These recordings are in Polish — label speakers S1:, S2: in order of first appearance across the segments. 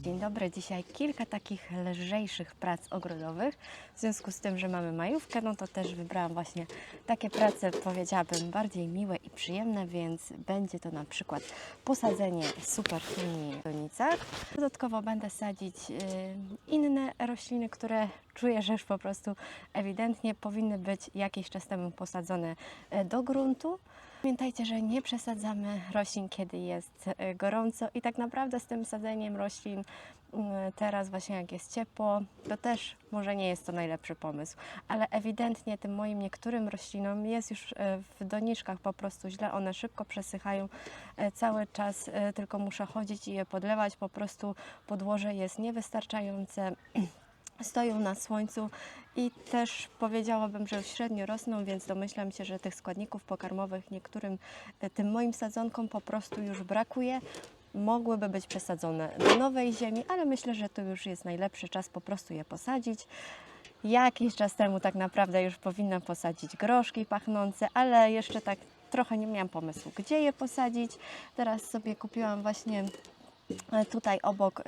S1: Dzień dobry, dzisiaj kilka takich lżejszych prac ogrodowych. W związku z tym, że mamy majówkę, no to też wybrałam właśnie takie prace, powiedziałabym, bardziej miłe i przyjemne, więc będzie to na przykład posadzenie superfini w donicach. Dodatkowo będę sadzić y, inne rośliny, które czuję, że już po prostu ewidentnie powinny być jakiś czas temu posadzone e, do gruntu. Pamiętajcie, że nie przesadzamy roślin, kiedy jest e, gorąco i tak naprawdę z tym sadzeniem roślin mm, teraz właśnie jak jest ciepło, to też może nie jest to najlepszy pomysł, ale ewidentnie tym moim niektórym roślinom jest już e, w doniczkach po prostu źle, one szybko przesychają e, cały czas, tylko muszę chodzić i je podlewać, po prostu podłoże jest niewystarczające. Stoją na słońcu i też powiedziałabym, że średnio rosną, więc domyślam się, że tych składników pokarmowych niektórym e, tym moim sadzonkom po prostu już brakuje. Mogłyby być przesadzone do nowej ziemi, ale myślę, że to już jest najlepszy czas po prostu je posadzić. Jakiś czas temu tak naprawdę już powinnam posadzić groszki pachnące, ale jeszcze tak trochę nie miałam pomysłu, gdzie je posadzić. Teraz sobie kupiłam właśnie e, tutaj obok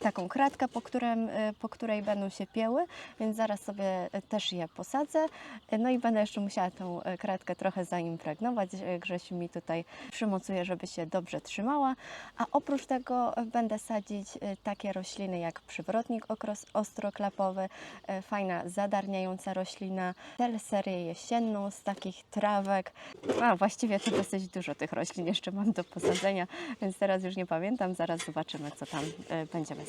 S1: taką kratkę, po, którym, y, po której będą się pieły, więc zaraz sobie y, też je posadzę. Y, No i będę jeszcze musiała tą kratkę trochę zaimpregnować. Grzesiu mi tutaj przymocuje, żeby się dobrze trzymała. A oprócz tego będę sadzić takie rośliny jak przywrotnik ostroklapowy, fajna zadarniająca roślina, serię jesienną z takich trawek. A właściwie to dosyć dużo tych roślin jeszcze mam do posadzenia, więc teraz już nie pamiętam. Zaraz zobaczymy, co tam będziemy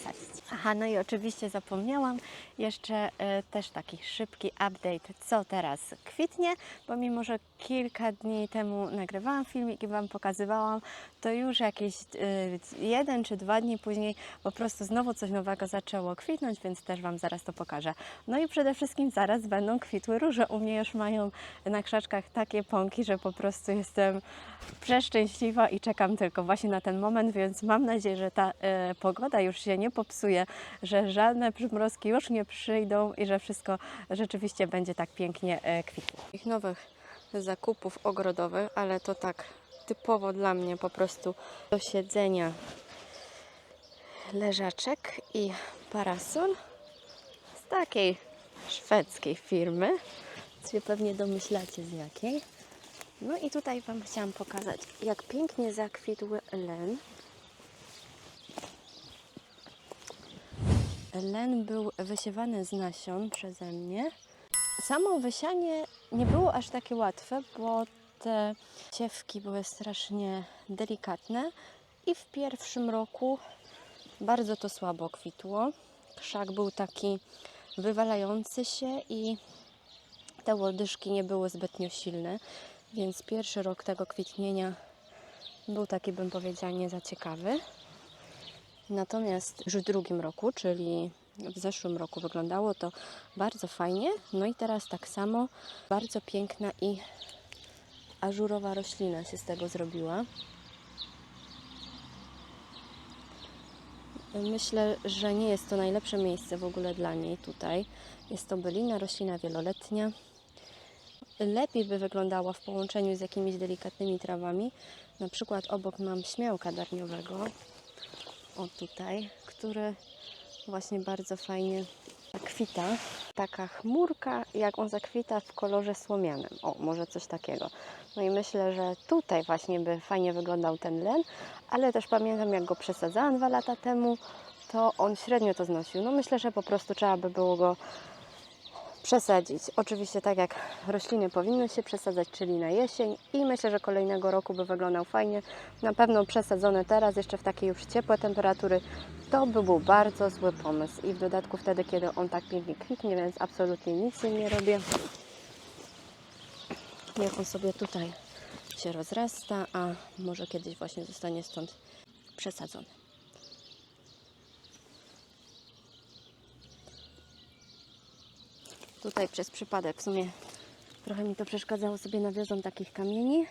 S1: Aha, no i oczywiście zapomniałam jeszcze y, też taki szybki update, co teraz kwitnie, bo mimo, że kilka dni temu nagrywałam filmik i Wam pokazywałam, to już jakieś y, jeden czy dwa dni później po prostu znowu coś nowego zaczęło kwitnąć, więc też Wam zaraz to pokażę. No i przede wszystkim zaraz będą kwitły róże. U mnie już mają na krzaczkach takie pąki, że po prostu jestem przeszczęśliwa i czekam tylko właśnie na ten moment, więc mam nadzieję, że ta e, pogoda już się nie popsuje, że żadne przymrozki już nie przyjdą i że wszystko rzeczywiście będzie tak pięknie e, kwitło. Ich nowych zakupów ogrodowych, ale to tak typowo dla mnie po prostu do siedzenia leżaczek i parasol z takiej szwedzkiej firmy. Się pewnie domyślacie z jakiej. No i tutaj Wam chciałam pokazać, jak pięknie zakwitł len. Len był wysiewany z nasion przeze mnie. Samo wysianie nie było aż takie łatwe, bo te siewki były strasznie delikatne i w pierwszym roku bardzo to słabo kwitło. Krzak był taki wywalający się i te łodyżki nie były zbytnio silne, więc pierwszy rok tego kwitnienia był taki, bym powiedziała, nie za ciekawy. Natomiast już w drugim roku, czyli w zeszłym roku wyglądało to bardzo fajnie. No i teraz tak samo bardzo piękna i ażurowa roślina się z tego zrobiła. Myślę, że nie jest to najlepsze miejsce w ogóle dla niej tutaj. Jest to bylina, roślina wieloletnia. Lepiej by wyglądała w połączeniu z jakimiś delikatnymi trawami. Na przykład obok mam śmiałka darniowego. O tutaj, który właśnie bardzo fajnie zakwita. Taka chmurka, jak on zakwita w kolorze słomianym. O, może coś takiego. No i myślę, że tutaj właśnie by fajnie wyglądał ten len, ale też pamiętam, jak go przesadzałam dwa lata temu, to on średnio to znosił. No myślę, że po prostu trzeba by było go przesadzić. Oczywiście tak jak rośliny powinny się przesadzać, czyli na jesień i myślę, że kolejnego roku by wyglądał fajnie. Na pewno przesadzone teraz, jeszcze w takie już ciepłe temperatury, to by był bardzo zły pomysł. I w dodatku wtedy, kiedy on tak pięknie kwitnie, więc absolutnie nic z nie robię. Niech on sobie tutaj się rozrasta, a może kiedyś właśnie zostanie stąd przesadzony. Tutaj przez przypadek w sumie trochę mi to przeszkadzało sobie nawiozłam takich kamieni,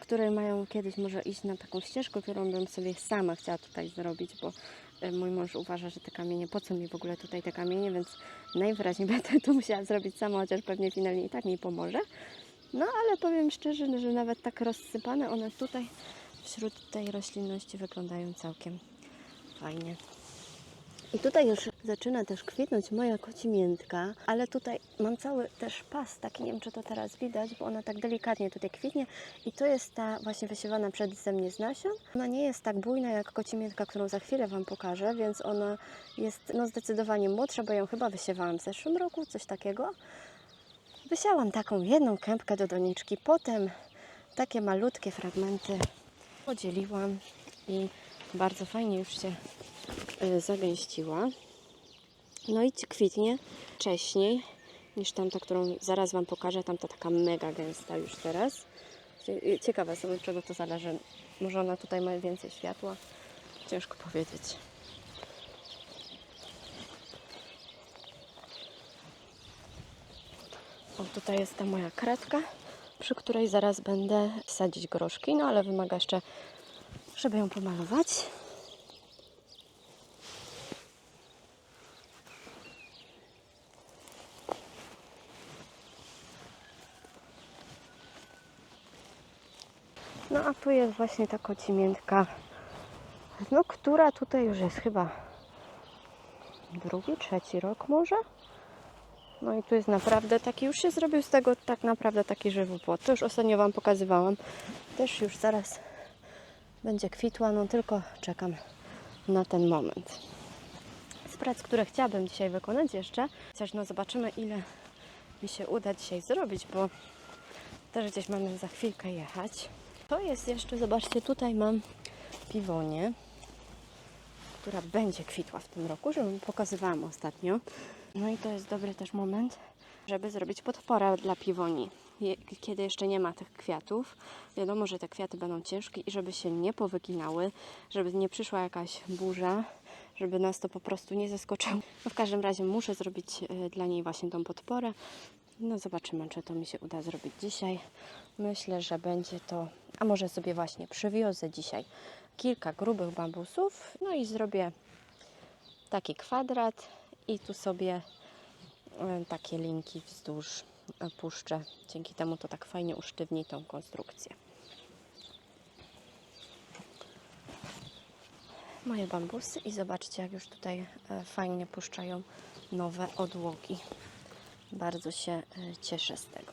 S1: które mają kiedyś może iść na taką ścieżkę, którą bym sobie sama chciała tutaj zrobić, bo e, mój mąż uważa, że te kamienie, po co mi w ogóle tutaj te kamienie, więc najwyraźniej będę to musiała zrobić sama, chociaż pewnie finalnie i tak mi pomoże. No ale powiem szczerze, że nawet tak rozsypane one tutaj wśród tej roślinności wyglądają całkiem fajnie. I tutaj już zaczyna też kwitnąć moja kocimiętka, ale tutaj mam cały też pas, taki nie wiem czy to teraz widać, bo ona tak delikatnie tutaj kwitnie i to jest ta właśnie wysiewana przeze mnie z nasion. Ona nie jest tak bujna jak kocimiętka, którą za chwilę Wam pokażę, więc ona jest no zdecydowanie młodsza, bo ją chyba wysiewałam w zeszłym roku, coś takiego. Wysiałam taką jedną kępkę do doniczki, potem takie malutkie fragmenty podzieliłam i bardzo fajnie już się zagęściła. No i kwitnie wcześniej niż tamta, którą zaraz Wam pokażę. Tamta taka mega gęsta już teraz. Cie- Ciekawa jestem, od czego to zależy. Może ona tutaj ma więcej światła? Ciężko powiedzieć. O, tutaj jest ta moja kratka, przy której zaraz będę sadzić groszki, no ale wymaga jeszcze, żeby ją pomalować. Tu jest właśnie ta kocimiętka, no która tutaj już jest chyba drugi, trzeci rok może. No i tu jest naprawdę taki, już się zrobił z tego tak naprawdę taki żywy płot. To już ostatnio Wam pokazywałam. Też już zaraz będzie kwitła, no tylko czekam na ten moment. Z prac, które chciałabym dzisiaj wykonać jeszcze, chociaż no zobaczymy ile mi się uda dzisiaj zrobić, bo też gdzieś mamy za chwilkę jechać. To jest jeszcze, zobaczcie, tutaj mam piwonię, która będzie kwitła w tym roku, że pokazywałam ostatnio. No i to jest dobry też moment, żeby zrobić podporę dla piwoni. Kiedy jeszcze nie ma tych kwiatów, wiadomo, że te kwiaty będą ciężkie i żeby się nie powyginały, żeby nie przyszła jakaś burza, żeby nas to po prostu nie zaskoczyło. No w każdym razie muszę zrobić e, dla niej właśnie tą podporę. No zobaczymy, czy to mi się uda zrobić dzisiaj. Myślę, że będzie to, a może sobie właśnie przywiozę dzisiaj kilka grubych bambusów, no i zrobię taki kwadrat i tu sobie e, takie linki wzdłuż e, puszczę. Dzięki temu to tak fajnie usztywni tą konstrukcję. Moje bambusy i zobaczcie jak już tutaj e, fajnie puszczają nowe odłogi. Bardzo się e, cieszę z tego.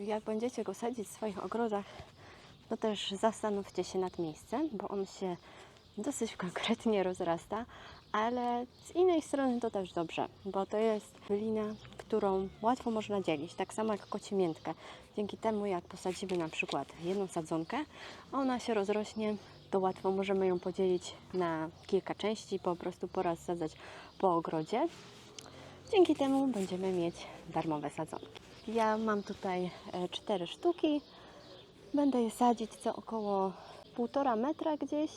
S1: Jak będziecie go sadzić w swoich ogrodach, to też zastanówcie się nad miejscem, bo on się dosyć konkretnie rozrasta, ale z innej strony to też dobrze, bo to jest bylina, którą łatwo można dzielić, tak samo jak kocimiętkę. Dzięki temu, jak posadzimy na przykład jedną sadzonkę, ona się rozrośnie, to łatwo możemy ją podzielić na kilka części, po prostu poraz sadzać po ogrodzie. Dzięki temu będziemy mieć darmowe sadzonki. Ja mam tutaj e, cztery sztuki. Będę je sadzić co około półtora metra gdzieś.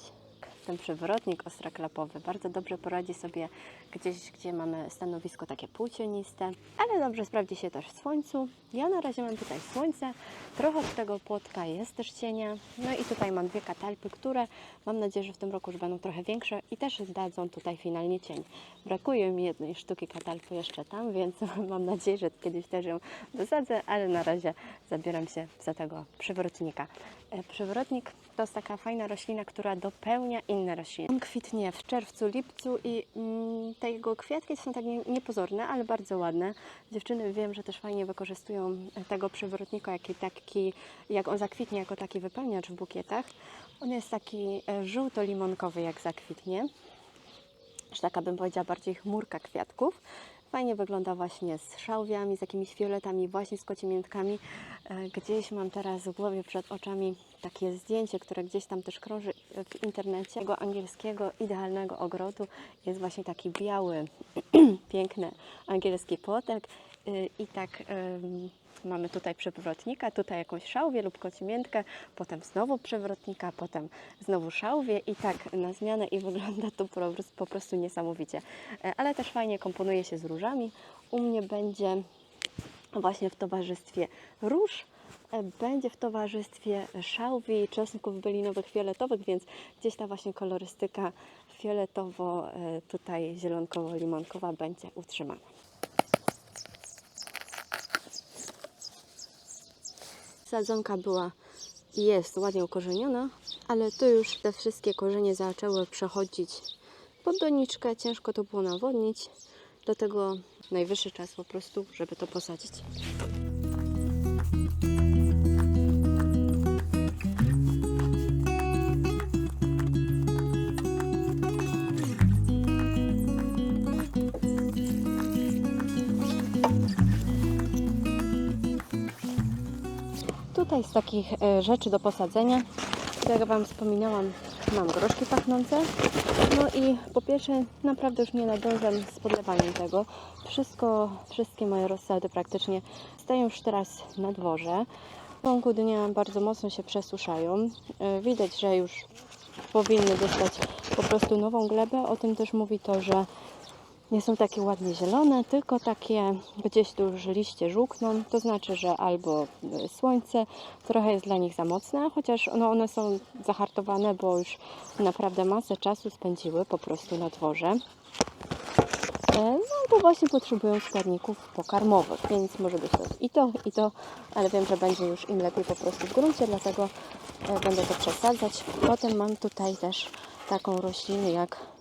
S1: Ten przewrotnik ostraklapowy bardzo dobrze poradzi sobie gdzieś, gdzie mamy stanowisko takie półcieniste, ale dobrze sprawdzi się też w słońcu. Ja na razie mam tutaj słońce, trochę od tego płotka jest też cienia. No i tutaj mam dwie katalpy, które mam nadzieję, że w tym roku już będą trochę większe i też dadzą tutaj finalnie cień. Brakuje mi jednej sztuki katalpy jeszcze tam, więc mam nadzieję, że kiedyś też ją dosadzę, ale na razie zabieram się za tego przewrotnika. E, Przewrotnik to jest taka fajna roślina, która dopełnia inne rośliny. On kwitnie w czerwcu, lipcu i mm, te jego kwiatki są tak nie- niepozorne, ale bardzo ładne. Dziewczyny wiem, że też fajnie wykorzystują tego przewrotnika, jaki taki, jak on zakwitnie jako taki wypełniacz w bukietach. On jest taki e, żółto-limonkowy, jak zakwitnie że taka bym powiedziała bardziej chmurka kwiatków. Fajnie wygląda właśnie z szałwiami, z jakimiś fioletami, właśnie z kocimiętkami. E, Gdzieś mam teraz w głowie przed oczami takie zdjęcie, które gdzieś tam też krąży w internecie. Tego angielskiego idealnego ogrodu jest właśnie taki biały, piękny angielski płotek y, i tak mamy tutaj przewrotnika, tutaj jakąś szałwię lub kocimiętkę, potem znowu przewrotnika, potem znowu szałwię i tak na zmianę i wygląda to po prostu, niesamowicie. E, Ale też fajnie komponuje się z różami. U mnie będzie właśnie w towarzystwie róż, e, będzie w towarzystwie szałwi, czosnków bylinowych, fioletowych, więc gdzieś ta właśnie kolorystyka fioletowo, e, tutaj zielonkowo-limonkowa będzie utrzymana. Sadzonka była jest ładnie ukorzeniona, ale tu już te wszystkie korzenie zaczęły przechodzić pod doniczkę. Ciężko to było nawodnić, dlatego najwyższy czas po prostu, żeby to posadzić. Tutaj z takich e, rzeczy do posadzenia, jak Wam wspominałam, mam groszki pachnące. No i po pierwsze, naprawdę już nie nadążam z podlewaniem tego. Wszystko, wszystkie moje rozsady praktycznie stają już teraz na dworze. W ciągu dnia bardzo mocno się przesuszają. E, Widać, że już powinny dostać po prostu nową glebę. O tym też mówi to, że nie są takie ładnie zielone, tylko takie gdzieś tu już liście żółkną. To znaczy, że albo y, słońce trochę jest dla nich za mocne, chociaż no one są zahartowane, bo już naprawdę masę czasu spędziły po prostu na dworze. E, No, bo właśnie potrzebują składników pokarmowych, więc może być to i to, i to, ale wiem, że będzie już im lepiej po prostu w gruncie, dlatego e, będę to przesadzać. Potem mam tutaj też taką roślinę jak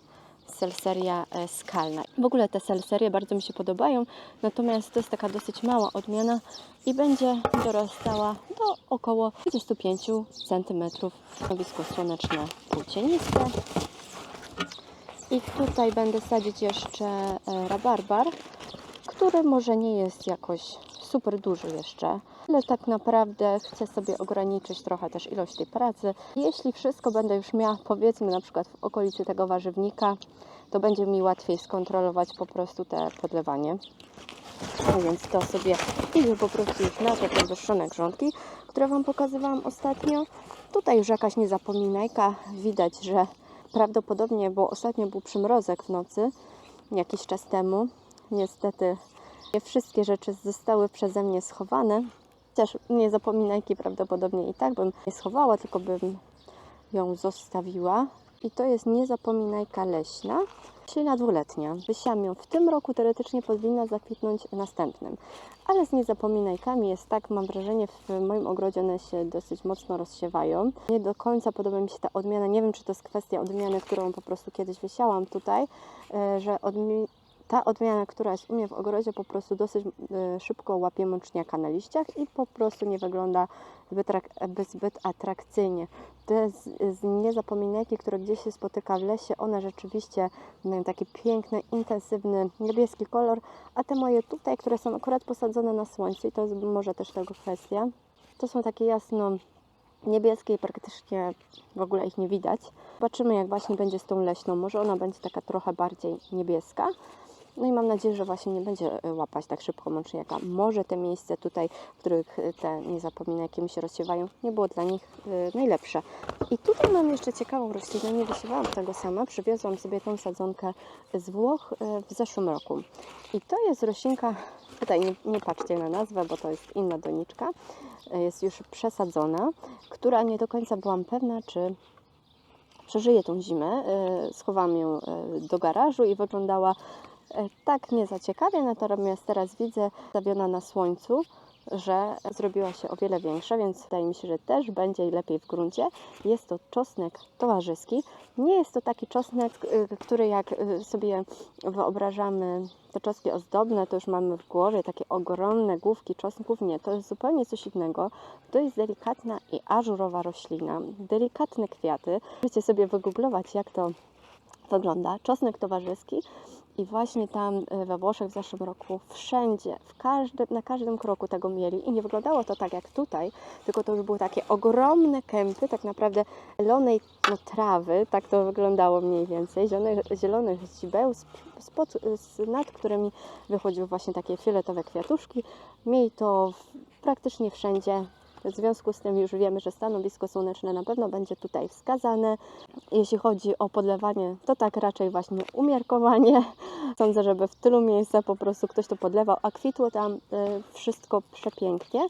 S1: selseria e, skalna. W ogóle te selserie bardzo mi się podobają, natomiast to jest taka dosyć mała odmiana i będzie dorastała do około 25 cm w stanowisku słoneczne płócieniste. I tutaj będę sadzić jeszcze e, rabarbar, który może nie jest jakoś super duży jeszcze, ale tak naprawdę chcę sobie ograniczyć trochę też ilość tej pracy. Jeśli wszystko będę już miała, powiedzmy na przykład w okolicy tego warzywnika, to będzie mi łatwiej skontrolować po prostu te podlewanie. No więc to sobie idzie po prostu już na te podwyższone grządki, które Wam pokazywałam ostatnio. Tutaj już jakaś niezapominajka. Widać, że prawdopodobnie, bo ostatnio był przymrozek w nocy, jakiś czas temu. Niestety nie wszystkie rzeczy zostały przeze mnie schowane. Chociaż niezapominajki prawdopodobnie i tak bym nie schowała, tylko bym ją zostawiła. I to jest niezapominajka leśna, silna dwuletnia. Wysiłam ją w tym roku, teoretycznie powinna zakwitnąć następnym. Ale z niezapominajkami jest tak, mam wrażenie, w moim ogrodzie one się dosyć mocno rozsiewają. Nie do końca podoba mi się ta odmiana. Nie wiem, czy to jest kwestia odmiany, którą po prostu kiedyś wysiałam tutaj, e, że odmi- ta odmiana, która jest u mnie w ogrodzie, po prostu dosyć e, szybko łapie mączniaka na liściach i po prostu nie wygląda zbyt, zbyt atrakcyjnie. Te z, z niezapominajki, które gdzieś się spotyka w lesie, one rzeczywiście mają taki piękny, intensywny niebieski kolor, a te moje tutaj, które są akurat posadzone na słońcu, i to jest może też tego kwestia, to są takie jasno niebieskie i praktycznie w ogóle ich nie widać. Zobaczymy, jak właśnie będzie z tą leśną. Może ona będzie taka trochę bardziej niebieska. No i mam nadzieję, że właśnie nie będzie e, łapać tak szybko mączniaka. Może te miejsce tutaj, w których e, te niezapominajki mi się rozsiewają, nie było dla nich e, najlepsze. I tutaj mam jeszcze ciekawą roślinę. Nie wysiewałam tego sama. Przywiozłam sobie tą sadzonkę z Włoch w zeszłym roku. I to jest roślinka, tutaj nie, nie patrzcie na nazwę, bo to jest inna doniczka, jest już przesadzona, która nie do końca byłam pewna, czy przeżyje tą zimę. Schowałam ją do garażu i wyglądała tak nie za ciekawie, natomiast teraz widzę stawiona na słońcu, że zrobiła się o wiele większa, więc wydaje mi się, że też będzie lepiej w gruncie. Jest to czosnek towarzyski. Nie jest to taki czosnek, y, który jak y, sobie wyobrażamy te czosnki ozdobne, to już mamy w głowie takie ogromne główki czosnków. Nie, to jest zupełnie coś innego. To jest delikatna i ażurowa roślina, delikatne kwiaty. Możecie sobie wygooglować, jak to wygląda. Czosnek towarzyski i właśnie tam y, we Włoszech w zeszłym roku wszędzie, w na każdym kroku tego mieli i nie wyglądało to tak jak tutaj, tylko to już były takie ogromne kępy tak naprawdę zielonej no, trawy, tak to wyglądało mniej więcej, zielonych, zielonych źródeł, spod, nad którymi wychodziły właśnie takie fioletowe kwiatuszki. Mieli to w, praktycznie wszędzie. W związku z tym już wiemy, że stanowisko słoneczne na pewno będzie tutaj wskazane. Jeśli chodzi o podlewanie, to tak raczej właśnie umiarkowanie. Sądzę, żeby w tylu miejscach po prostu ktoś to podlewał, a kwitło tam y, wszystko przepięknie.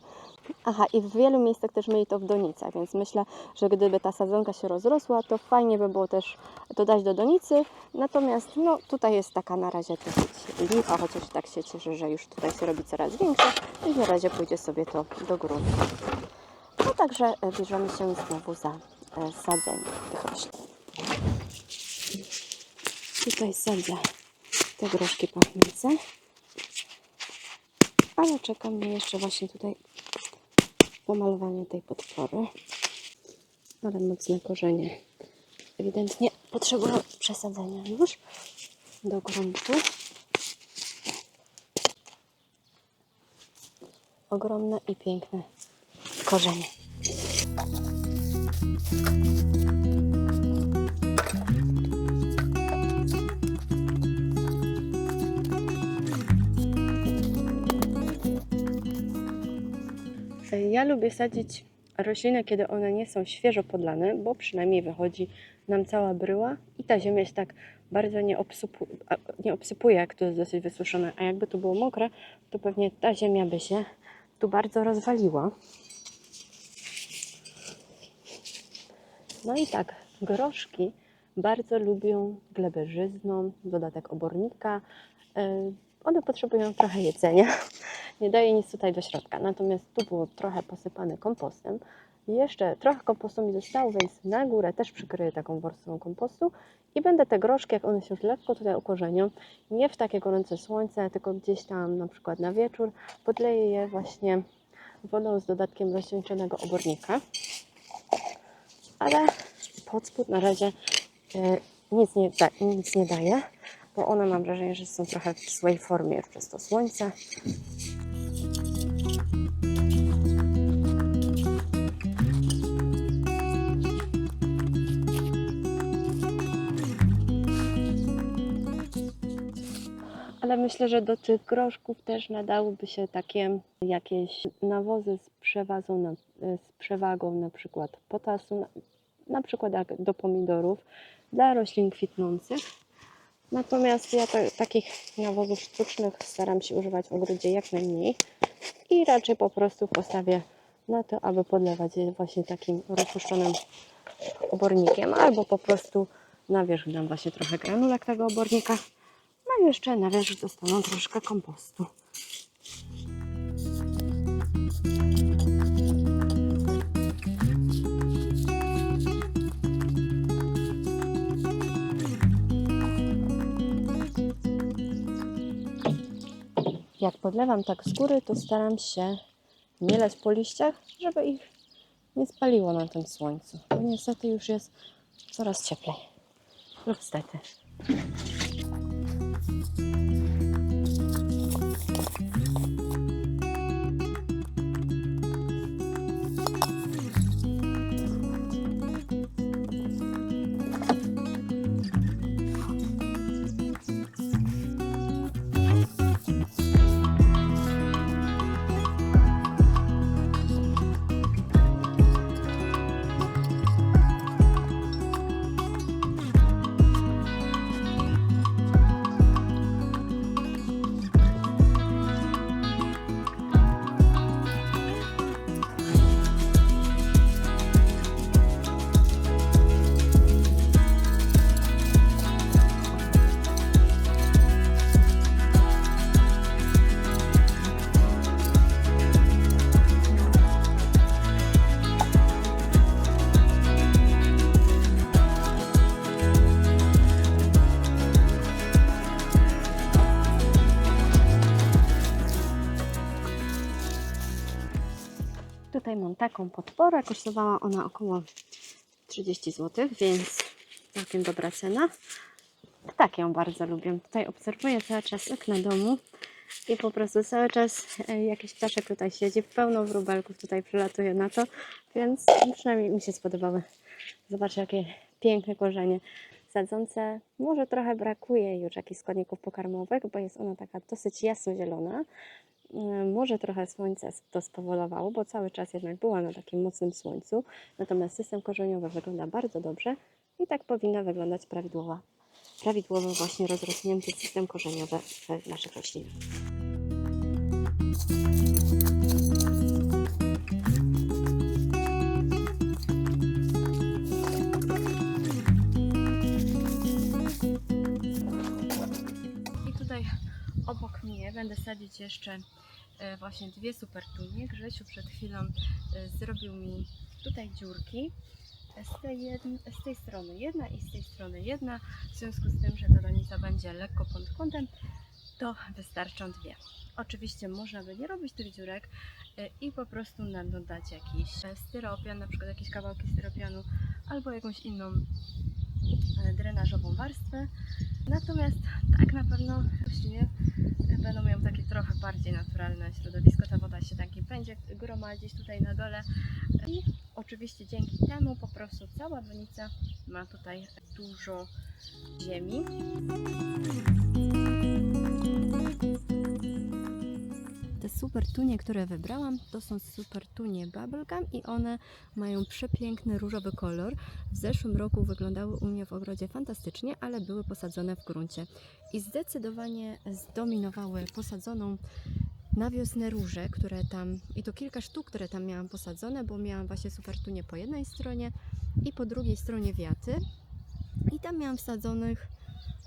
S1: Aha, i w wielu miejscach też mieli to w donicach, więc myślę, że gdyby ta sadzonka się rozrosła, to fajnie by było też to dać do donicy. Natomiast no, tutaj jest taka na razie dosyć licha, chociaż tak się cieszę, że już tutaj się robi coraz większa i na razie pójdzie sobie to do gruntu. a także e, bierzemy się znowu za e, sadzenie tych roślin. Tutaj sadzę te groszki pachnące, ale czeka mnie jeszcze właśnie tutaj pomalowanie tej podpory. Ale mocne korzenie ewidentnie potrzebują przesadzenia już do gruntu. Ogromne i piękne korzenie. Ja lubię sadzić rośliny, kiedy one nie są świeżo podlane, bo przynajmniej wychodzi nam cała bryła i ta ziemia się tak bardzo nie, obsypu, nie obsypuje, jak tu jest dosyć wysuszone. A jakby tu było mokre, to pewnie ta ziemia by się tu bardzo rozwaliła. No i tak, groszki bardzo lubią glebę żyzną, dodatek obornika. Yy, One potrzebują trochę jedzenia. Nie daje nic tutaj do środka. Natomiast tu było trochę posypane kompostem. Jeszcze trochę kompostu mi zostało, więc na górę też przykryję taką warstwą kompostu i będę te groszki, jak one się już lekko tutaj ukorzenią, nie w takie gorące słońce, tylko gdzieś tam na przykład na wieczór, podleję je właśnie wodą z dodatkiem rozcieńczonego obornika. Ale pod spód na razie e, nic nie, da, nic nie daje, bo one mam wrażenie, że są trochę w swojej formie przez to słońce. Ale myślę, że do tych groszków też nadałyby się takie jakieś nawozy z przewazą, na, z przewagą na przykład potasu, na, na przykład jak do pomidorów dla roślin kwitnących. Natomiast ja to, takich nawozów sztucznych staram się używać w ogrodzie jak najmniej i raczej po prostu postawię na to, aby podlewać je właśnie takim rozpuszczonym obornikiem albo po prostu na wierzch dam właśnie trochę granulek tego obornika. No i jeszcze na wierzch dostaną troszkę kompostu. Jak podlewam tak z góry, to staram się nie leć po liściach, żeby ich nie spaliło na tym słońcu. Bo niestety już jest coraz cieplej. Lub taką podporę. Kosztowała ona około 30 zł, więc całkiem dobra cena. Tak ją bardzo lubię. Tutaj obserwuję cały czas okna domu i po prostu cały czas e, jakiś ptaszek tutaj siedzi, pełno wróbelków tutaj przylatuje na to, więc przynajmniej mi się spodobały. Zobaczcie, jakie piękne korzenie sadzące. Może trochę brakuje już jakichś składników pokarmowych, bo jest ona taka dosyć jasno-zielona. E, Może trochę słońce to spowodowało, bo cały czas jednak była na takim mocnym słońcu. Natomiast system korzeniowy wygląda bardzo dobrze i tak powinna wyglądać prawidłowa, prawidłowo właśnie rozrośnięty system korzeniowy w naszych roślinach. Obok mnie będę sadzić jeszcze e, właśnie dwie supertunie. Grzesiu przed chwilą e, zrobił mi tutaj dziurki. E, Z tej, z tej strony jedna i z tej strony jedna. W związku z tym, że ta donica będzie lekko pod kątem, to wystarczą dwie. Oczywiście można by nie robić tych dziurek i po prostu na dno dać jakiś styropian, na przykład jakieś kawałki styropianu albo jakąś inną drenażową warstwę. Natomiast tak na pewno rośliny będą miały takie trochę bardziej naturalne środowisko. Ta woda się taki będzie gromadzić tutaj na dole. I oczywiście dzięki temu po prostu cała donica ma tutaj dużo ziemi. Te super tunie, które wybrałam, to są super tunie bubblegum i one mają przepiękny różowy kolor. W zeszłym roku wyglądały u mnie w ogrodzie fantastycznie, ale były posadzone w gruncie. I zdecydowanie zdominowały posadzoną na wiosnę róże, które tam, i to kilka sztuk, które tam miałam posadzone, bo miałam właśnie super tunie po jednej stronie i po drugiej stronie wiaty. I tam miałam wsadzonych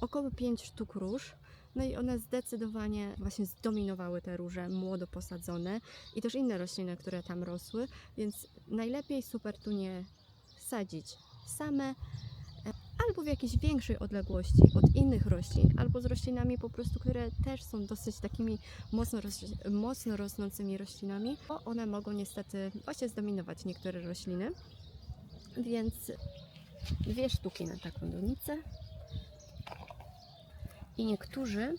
S1: około 5 sztuk róż. No i one zdecydowanie właśnie zdominowały te róże młodo posadzone i też inne rośliny, które tam rosły, więc najlepiej super tunie sadzić same e, albo w jakiejś większej odległości od innych roślin, albo z roślinami po prostu, które też są dosyć takimi mocno, mocno rosnącymi roślinami, bo one mogą niestety właśnie zdominować niektóre rośliny. Więc dwie sztuki na taką donicę. I niektórzy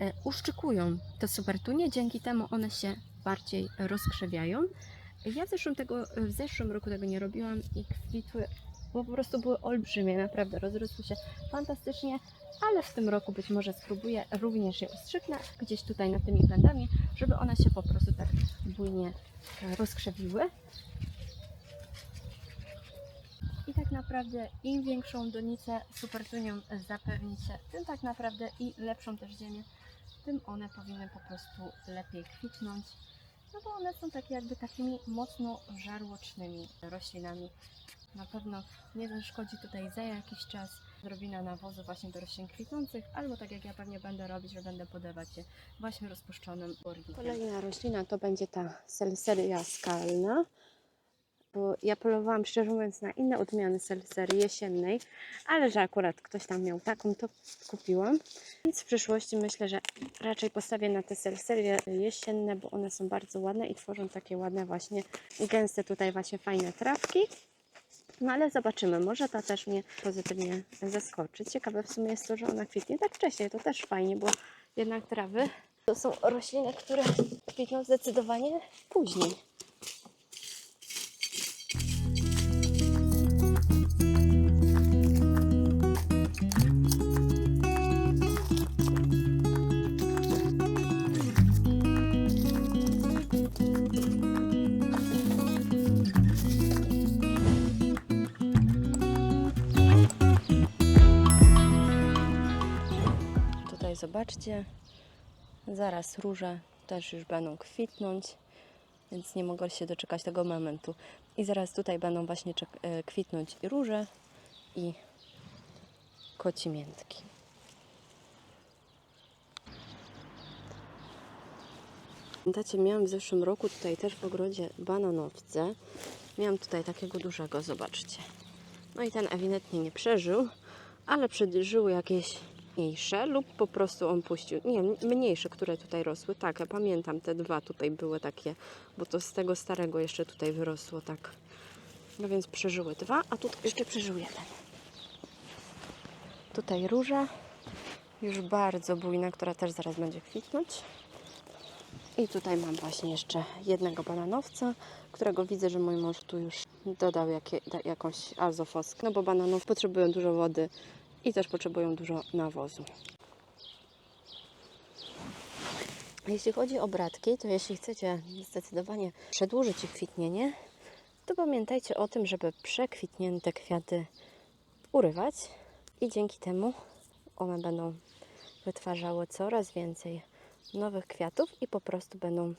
S1: e, uszczykują te supertunie, dzięki temu one się bardziej rozkrzewiają. Ja w zeszłym, tego, w zeszłym roku tego nie robiłam i kwitły, bo po prostu były olbrzymie, naprawdę rozrosły się fantastycznie, ale w tym roku być może spróbuję również je ustrzyknę gdzieś tutaj nad tymi pędami, żeby one się po prostu tak bujnie e, rozkrzewiły. Tak naprawdę im większą donicę supertunią zapewnicie, tym tak naprawdę i lepszą też ziemię, tym one powinny po prostu lepiej kwitnąć. No bo one są takie jakby takimi mocno żarłocznymi roślinami. Na pewno nie zaszkodzi tutaj za jakiś czas odrobina nawozu właśnie do roślin kwitnących, albo tak jak ja pewnie będę robić, że będę podawać je właśnie rozpuszczonym organizmem. Kolejna roślina to będzie ta selseria skalna ja polowałam szczerze mówiąc na inne odmiany selserii jesiennej, ale że akurat ktoś tam miał taką, to kupiłam. Więc w przyszłości myślę, że raczej postawię na te selserie jesienne, bo one są bardzo ładne i tworzą takie ładne właśnie gęste tutaj właśnie fajne trawki. No ale zobaczymy, może ta też mnie pozytywnie zaskoczy. Ciekawe w sumie jest to, że ona kwitnie tak wcześniej, to też fajnie, bo jednak trawy to są rośliny, które kwitną zdecydowanie później. Zobaczcie, zaraz róże też już będą kwitnąć, więc nie mogę się doczekać tego momentu. I zaraz tutaj będą właśnie e, kwitnąć i róże i kocimiętki. Pamiętacie, miałam w zeszłym roku tutaj też w ogrodzie bananowce. Miałam tutaj takiego dużego, zobaczcie. No i ten ewidentnie nie przeżył, ale przeżyły jakieś mniejsze lub po prostu on puścił, nie, mniejsze, które tutaj rosły. Tak, ja pamiętam, te dwa tutaj były takie, bo to z tego starego jeszcze tutaj wyrosło, tak. No więc przeżyły dwa, a tutaj jeszcze przeżył jeden. Tutaj róża, już bardzo bujna, która też zaraz będzie kwitnąć. I tutaj mam właśnie jeszcze jednego bananowca, którego widzę, że mój mąż tu już dodał jakie, jakąś azofoskę, no bo bananów potrzebują dużo wody i też potrzebują dużo nawozu. Jeśli chodzi o bratki, to jeśli chcecie zdecydowanie przedłużyć ich kwitnienie, to pamiętajcie o tym, żeby przekwitnięte kwiaty urywać i dzięki temu one będą wytwarzały coraz więcej nowych kwiatów i po prostu będą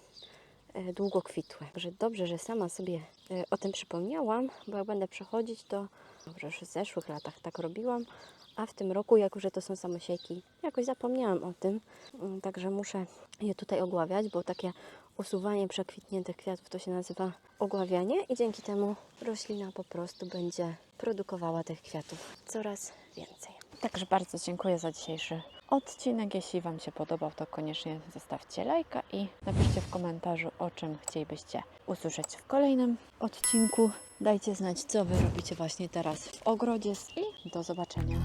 S1: e, długo kwitłe. Także dobrze, że sama sobie e, o tym przypomniałam, bo jak będę przechodzić, to dobrze, że w zeszłych latach tak robiłam, A w tym roku, jako że to są samosiejki, jakoś zapomniałam o tym, mm, także muszę je tutaj ogławiać, bo takie usuwanie przekwitniętych kwiatów to się nazywa ogławianie i dzięki temu roślina po prostu będzie produkowała tych kwiatów coraz więcej.
S2: Także bardzo dziękuję za dzisiejszy odcinek. Jeśli Wam się podobał, to koniecznie zostawcie lajka i napiszcie w komentarzu, o czym chcielibyście usłyszeć w kolejnym odcinku. Dajcie znać, co Wy robicie właśnie teraz w ogrodzie i do zobaczenia.